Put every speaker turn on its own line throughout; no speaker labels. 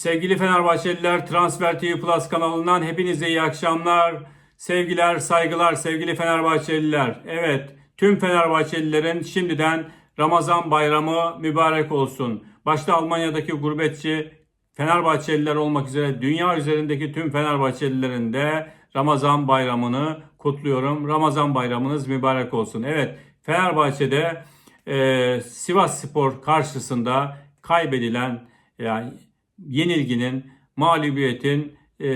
Sevgili Fenerbahçeliler Transfer TV Plus kanalından hepinize iyi akşamlar. Sevgiler, saygılar sevgili Fenerbahçeliler. Evet, tüm Fenerbahçelilerin şimdiden Ramazan bayramı mübarek olsun. Başta Almanya'daki gurbetçi Fenerbahçeliler olmak üzere dünya üzerindeki tüm Fenerbahçelilerin de Ramazan bayramını kutluyorum. Ramazan bayramınız mübarek olsun. Evet, Fenerbahçe'de e, Sivas Spor karşısında kaybedilen yani yenilginin, mağlubiyetin e,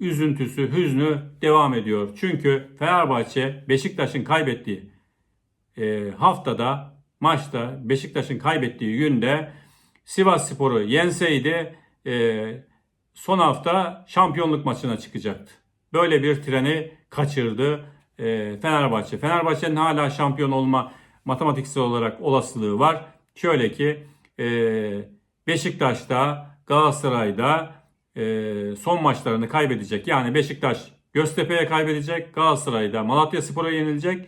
üzüntüsü, hüznü devam ediyor. Çünkü Fenerbahçe Beşiktaş'ın kaybettiği e, haftada, maçta Beşiktaş'ın kaybettiği günde Sivas Spor'u yenseydi e, son hafta şampiyonluk maçına çıkacaktı. Böyle bir treni kaçırdı e, Fenerbahçe. Fenerbahçe'nin hala şampiyon olma matematiksel olarak olasılığı var. Şöyle ki e, Beşiktaş'ta, Galatasaray'da e, son maçlarını kaybedecek. Yani Beşiktaş Göztepe'ye kaybedecek, Galatasaray'da Malatya Spor'a yenilecek,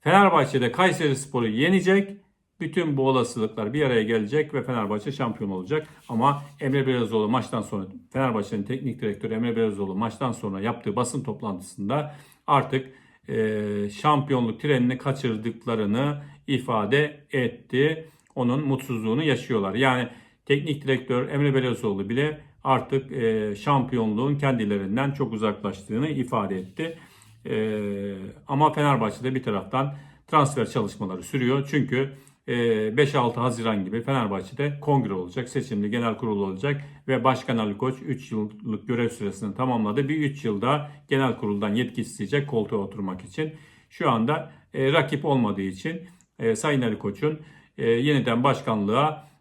Fenerbahçe'de Kayseri Spor'u yenecek. Bütün bu olasılıklar bir araya gelecek ve Fenerbahçe şampiyon olacak. Ama Emre Belezoğlu maçtan sonra Fenerbahçe'nin teknik direktörü Emre Belezoğlu maçtan sonra yaptığı basın toplantısında artık e, şampiyonluk trenini kaçırdıklarını ifade etti. Onun mutsuzluğunu yaşıyorlar. Yani teknik direktör Emre Belezoğlu bile artık e, şampiyonluğun kendilerinden çok uzaklaştığını ifade etti. E, ama Fenerbahçe'de bir taraftan transfer çalışmaları sürüyor. Çünkü e, 5-6 Haziran gibi Fenerbahçe'de kongre olacak, seçimli genel kurul olacak ve Başkan Ali Koç 3 yıllık görev süresini tamamladı. Bir 3 yılda genel kuruldan yetki isteyecek koltuğa oturmak için. Şu anda e, rakip olmadığı için e, Sayın Ali Koç'un e, yeniden başkanlığa e,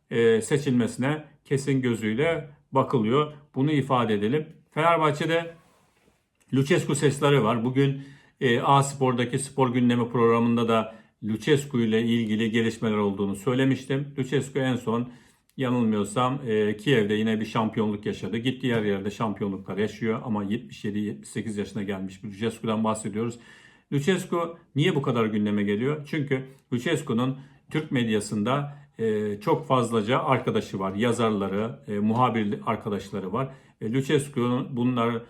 seçilmesine kesin gözüyle bakılıyor. Bunu ifade edelim. Fenerbahçe'de Lucescu sesleri var. Bugün e, A Spor'daki spor gündemi programında da Lucescu ile ilgili gelişmeler olduğunu söylemiştim. Lucescu en son yanılmıyorsam e, Kiev'de yine bir şampiyonluk yaşadı. Gittiği her yerde şampiyonluklar yaşıyor ama 77-78 yaşına gelmiş bir Lucescu'dan bahsediyoruz. Lucescu niye bu kadar gündeme geliyor? Çünkü Lucescu'nun Türk medyasında e, çok fazlaca arkadaşı var. Yazarları, e, muhabir arkadaşları var. E, Lucescu'nun bunlara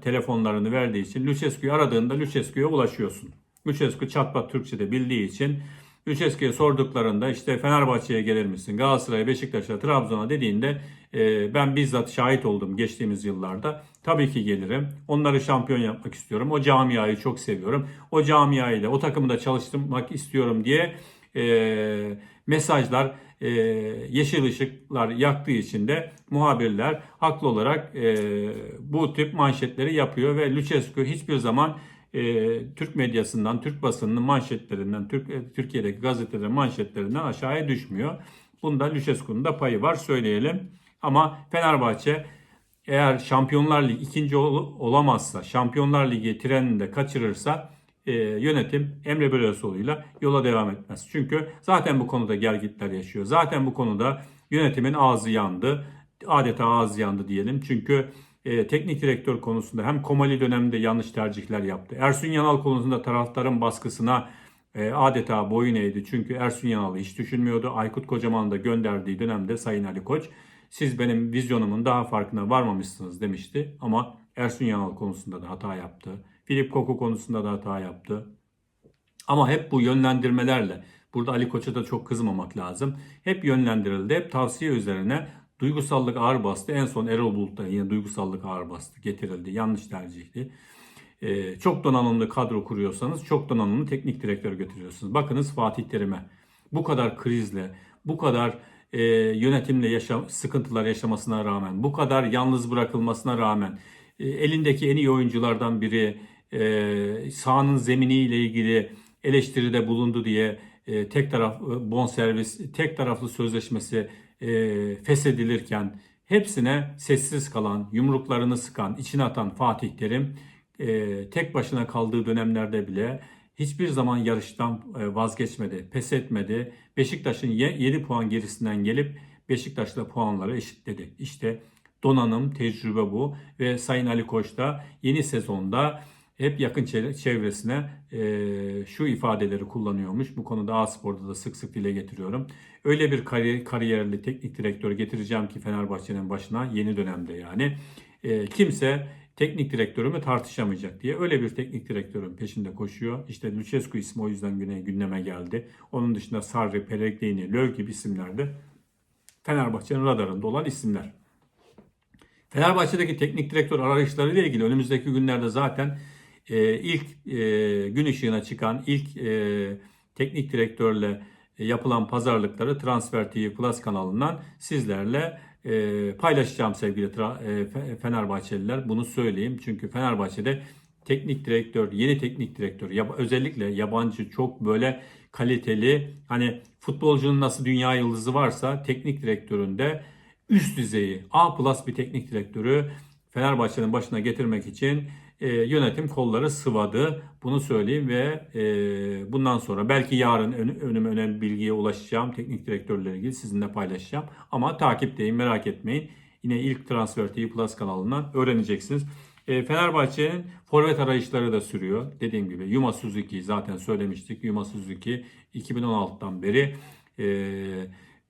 telefonlarını verdiği için Lucescu'yu aradığında Lucescu'ya ulaşıyorsun. Lucescu çatpat Türkçe'de bildiği için Lucescu'ya sorduklarında işte Fenerbahçe'ye gelir misin? Galatasaray'a, Beşiktaş'a, Trabzon'a dediğinde e, ben bizzat şahit oldum geçtiğimiz yıllarda. Tabii ki gelirim. Onları şampiyon yapmak istiyorum. O camiayı çok seviyorum. O camiayla o takımda çalıştırmak istiyorum diye e, mesajlar, e, yeşil ışıklar yaktığı için de muhabirler haklı olarak e, bu tip manşetleri yapıyor ve Lucescu hiçbir zaman e, Türk medyasından, Türk basınının manşetlerinden, Türk, e, Türkiye'deki gazetelerin manşetlerinden aşağıya düşmüyor. Bunda Lucescu'nun da payı var söyleyelim. Ama Fenerbahçe eğer Şampiyonlar Ligi ikinci ol, olamazsa, Şampiyonlar Ligi trenini de kaçırırsa e, yönetim Emre Belözoğlu'yla yola devam etmez. Çünkü zaten bu konuda gelgitler yaşıyor. Zaten bu konuda yönetimin ağzı yandı. Adeta ağzı yandı diyelim. Çünkü e, teknik direktör konusunda hem Komali döneminde yanlış tercihler yaptı. Ersun Yanal konusunda taraftarın baskısına e, adeta boyun eğdi. Çünkü Ersun Yanal'ı hiç düşünmüyordu. Aykut Kocaman'ı da gönderdiği dönemde Sayın Ali Koç siz benim vizyonumun daha farkına varmamışsınız demişti. Ama Ersun Yanal konusunda da hata yaptı. Filip Koku konusunda da hata yaptı. Ama hep bu yönlendirmelerle, burada Ali Koç'a da çok kızmamak lazım. Hep yönlendirildi, hep tavsiye üzerine duygusallık ağır bastı. En son Erol Bulut'ta yine duygusallık ağır bastı, getirildi. Yanlış tercihti. Ee, çok donanımlı kadro kuruyorsanız çok donanımlı teknik direktör götürüyorsunuz. Bakınız Fatih Terim'e bu kadar krizle, bu kadar e, yönetimle yaşam, sıkıntılar yaşamasına rağmen, bu kadar yalnız bırakılmasına rağmen e, elindeki en iyi oyunculardan biri e, sahanın zeminiyle ilgili eleştiride bulundu diye e, tek taraf e, bonservis, tek taraflı sözleşmesi e, feshedilirken hepsine sessiz kalan, yumruklarını sıkan, içine atan Fatih Terim e, tek başına kaldığı dönemlerde bile hiçbir zaman yarıştan e, vazgeçmedi, pes etmedi. Beşiktaş'ın 7 puan gerisinden gelip Beşiktaş'la puanları eşitledi. İşte donanım, tecrübe bu ve Sayın Ali Koç da yeni sezonda hep yakın çevre- çevresine e, şu ifadeleri kullanıyormuş. Bu konuda A-Spor'da da sık sık dile getiriyorum. Öyle bir kari- kariyerli teknik direktör getireceğim ki Fenerbahçe'nin başına yeni dönemde yani. E, kimse teknik direktörümü tartışamayacak diye öyle bir teknik direktörün peşinde koşuyor. İşte Lucescu ismi o yüzden güne, gündeme geldi. Onun dışında Sarri, Pellegrini, Löw gibi isimler de Fenerbahçe'nin radarında olan isimler. Fenerbahçe'deki teknik direktör arayışları ile ilgili önümüzdeki günlerde zaten e, ilk e, gün ışığına çıkan ilk e, teknik direktörle e, yapılan pazarlıkları Transfer TV Plus kanalından sizlerle e, paylaşacağım sevgili e, Fe- Fenerbahçeliler. Bunu söyleyeyim çünkü Fenerbahçe'de teknik direktör, yeni teknik direktör, yab- özellikle yabancı çok böyle kaliteli hani futbolcunun nasıl dünya yıldızı varsa teknik direktörün de üst düzeyi A plus bir teknik direktörü Fenerbahçe'nin başına getirmek için e, yönetim kolları sıvadı. Bunu söyleyeyim ve e, bundan sonra belki yarın ön, önüme önemli bilgiye ulaşacağım. Teknik direktörle ilgili sizinle paylaşacağım. Ama takipteyim merak etmeyin. Yine ilk Transfer TV Plus kanalından öğreneceksiniz. E, Fenerbahçe'nin forvet arayışları da sürüyor. Dediğim gibi Yuma Suzuki zaten söylemiştik. Yuma Suzuki 2016'dan beri e,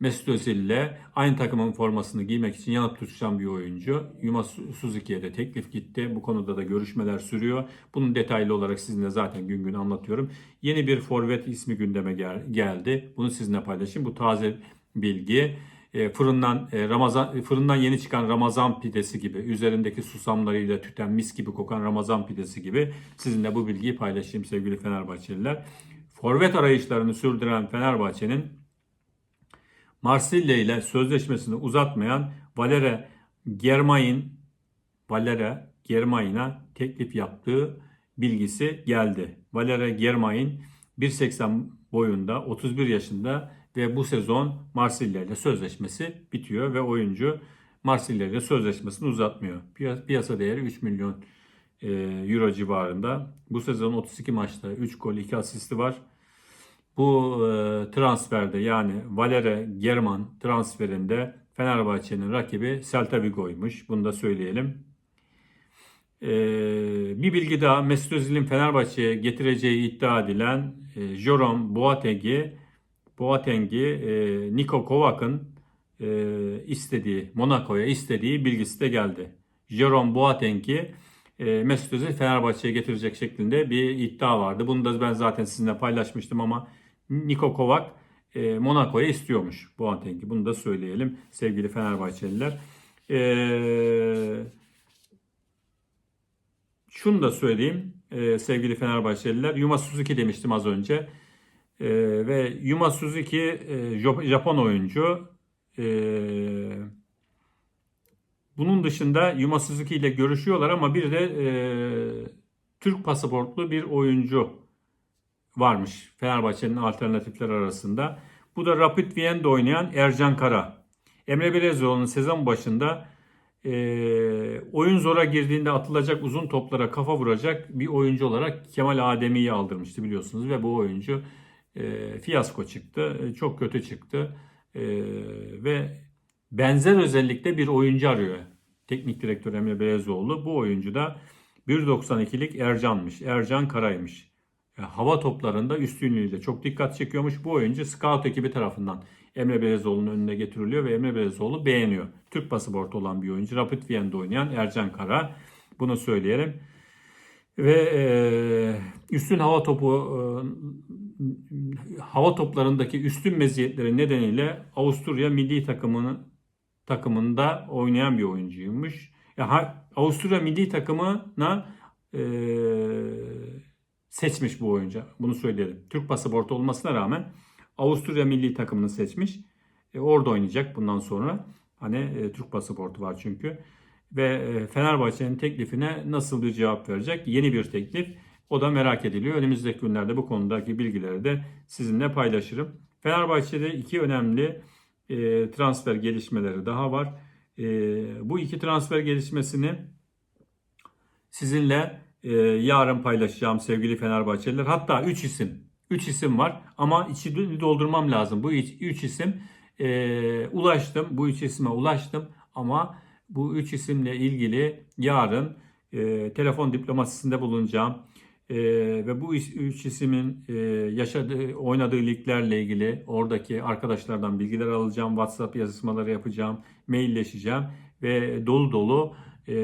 Mesut Özil ile aynı takımın formasını giymek için yanıp tutuşan bir oyuncu. Yuma Su- Suzuki'ye de teklif gitti. Bu konuda da görüşmeler sürüyor. Bunun detaylı olarak sizinle zaten gün gün anlatıyorum. Yeni bir forvet ismi gündeme gel- geldi. Bunu sizinle paylaşayım. Bu taze bilgi. E, fırından e, Ramazan fırından yeni çıkan Ramazan pidesi gibi üzerindeki susamlarıyla tüten mis gibi kokan Ramazan pidesi gibi sizinle bu bilgiyi paylaşayım sevgili Fenerbahçeliler. Forvet arayışlarını sürdüren Fenerbahçe'nin Marsilya ile sözleşmesini uzatmayan Valere Germain Valere Germain'a teklif yaptığı bilgisi geldi. Valere Germain 1.80 boyunda 31 yaşında ve bu sezon Marsilya ile sözleşmesi bitiyor ve oyuncu Marsilya ile sözleşmesini uzatmıyor. Piya- Piyasa değeri 3 milyon e, euro civarında. Bu sezon 32 maçta 3 gol 2 asisti var. Bu e, transferde yani Valere German transferinde Fenerbahçe'nin rakibi Celta Vigo'ymuş. Bunu da söyleyelim. E, bir bilgi daha Mesut Özil'in Fenerbahçe'ye getireceği iddia edilen e, Jerome Boateng'i Boateng'i e, Niko Kovac'ın e, istediği, Monaco'ya istediği bilgisi de geldi. Jerome Boateng'i Mesut Özil Fenerbahçe'ye getirecek şeklinde bir iddia vardı. Bunu da ben zaten sizinle paylaşmıştım ama Niko Kovac e, Monaco'ya istiyormuş Boateng'i. Bunu da söyleyelim sevgili Fenerbahçeliler. E, şunu da söyleyeyim e, sevgili Fenerbahçeliler. Yuma Suzuki demiştim az önce. E, ve Yuma Suzuki e, Jap- Japon oyuncu. E, bunun dışında Yuma Suzuki ile görüşüyorlar ama bir de e, Türk pasaportlu bir oyuncu varmış Fenerbahçe'nin alternatifler arasında. Bu da Rapid Vienne'de oynayan Ercan Kara. Emre Belezoğlu'nun sezon başında e, oyun zora girdiğinde atılacak uzun toplara kafa vuracak bir oyuncu olarak Kemal Ademi'yi aldırmıştı biliyorsunuz ve bu oyuncu e, fiyasko çıktı. E, çok kötü çıktı. E, ve benzer özellikle bir oyuncu arıyor. Teknik direktör Emre Belezoğlu. Bu oyuncu da 1.92'lik Ercan'mış. Ercan Karay'mış. Hava toplarında üstünlüğüyle çok dikkat çekiyormuş. Bu oyuncu scout ekibi tarafından Emre Belezoğlu'nun önüne getiriliyor ve Emre Belezoğlu beğeniyor. Türk pasaportu olan bir oyuncu. Rapid Vienne'de oynayan Ercan Kara. Bunu söyleyelim. Ve e, üstün hava topu e, hava toplarındaki üstün meziyetleri nedeniyle Avusturya milli takımının takımında oynayan bir oyuncuymuş. Ya, Avusturya milli takımına e, seçmiş bu oyuncu. Bunu söyleyelim. Türk pasaportu olmasına rağmen Avusturya milli takımını seçmiş. E, orada oynayacak bundan sonra. Hani e, Türk pasaportu var çünkü. Ve e, Fenerbahçe'nin teklifine nasıl bir cevap verecek? Yeni bir teklif. O da merak ediliyor. Önümüzdeki günlerde bu konudaki bilgileri de sizinle paylaşırım. Fenerbahçe'de iki önemli e, transfer gelişmeleri daha var. E, bu iki transfer gelişmesini sizinle e, yarın paylaşacağım sevgili Fenerbahçeliler. Hatta 3 isim. 3 isim var ama içi doldurmam lazım. Bu 3 isim e, ulaştım. Bu 3 isime ulaştım ama bu 3 isimle ilgili yarın e, telefon diplomasisinde bulunacağım. E, ve bu üç isimin e, yaşadığı, oynadığı liglerle ilgili oradaki arkadaşlardan bilgiler alacağım. WhatsApp yazışmaları yapacağım, mailleşeceğim ve dolu dolu e,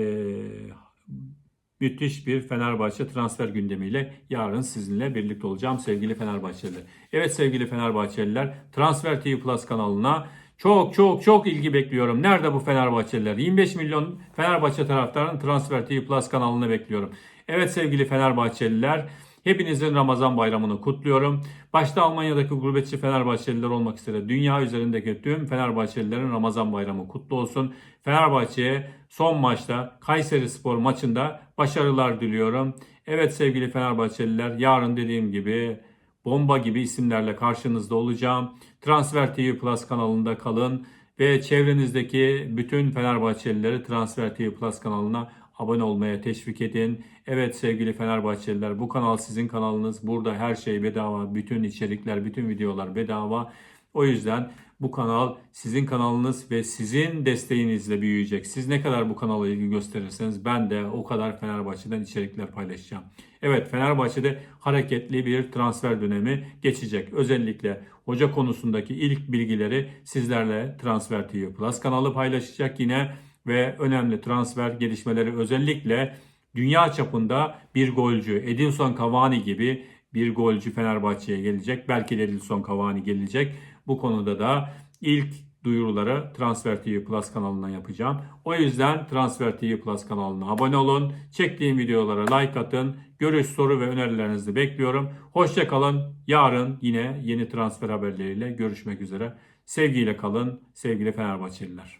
müthiş bir Fenerbahçe transfer gündemiyle yarın sizinle birlikte olacağım sevgili Fenerbahçeliler. Evet sevgili Fenerbahçeliler Transfer TV Plus kanalına çok çok çok ilgi bekliyorum. Nerede bu Fenerbahçeliler? 25 milyon Fenerbahçe taraftarının Transfer TV Plus kanalını bekliyorum. Evet sevgili Fenerbahçeliler Hepinizin Ramazan bayramını kutluyorum. Başta Almanya'daki gurbetçi Fenerbahçeliler olmak üzere dünya üzerindeki tüm Fenerbahçelilerin Ramazan bayramı kutlu olsun. Fenerbahçe'ye son maçta Kayseri Spor maçında başarılar diliyorum. Evet sevgili Fenerbahçeliler yarın dediğim gibi bomba gibi isimlerle karşınızda olacağım. Transfer TV Plus kanalında kalın ve çevrenizdeki bütün Fenerbahçelileri Transfer TV Plus kanalına abone olmaya teşvik edin. Evet sevgili Fenerbahçeliler bu kanal sizin kanalınız. Burada her şey bedava. Bütün içerikler, bütün videolar bedava. O yüzden bu kanal sizin kanalınız ve sizin desteğinizle büyüyecek. Siz ne kadar bu kanala ilgi gösterirseniz ben de o kadar Fenerbahçe'den içerikler paylaşacağım. Evet Fenerbahçe'de hareketli bir transfer dönemi geçecek. Özellikle hoca konusundaki ilk bilgileri sizlerle Transfer TV Plus kanalı paylaşacak yine ve önemli transfer gelişmeleri özellikle dünya çapında bir golcü Edinson Cavani gibi bir golcü Fenerbahçe'ye gelecek. Belki de Edinson Cavani gelecek. Bu konuda da ilk duyuruları Transfer TV Plus kanalından yapacağım. O yüzden Transfer TV Plus kanalına abone olun. Çektiğim videolara like atın. Görüş, soru ve önerilerinizi bekliyorum. Hoşça kalın. Yarın yine yeni transfer haberleriyle görüşmek üzere. Sevgiyle kalın sevgili Fenerbahçeliler.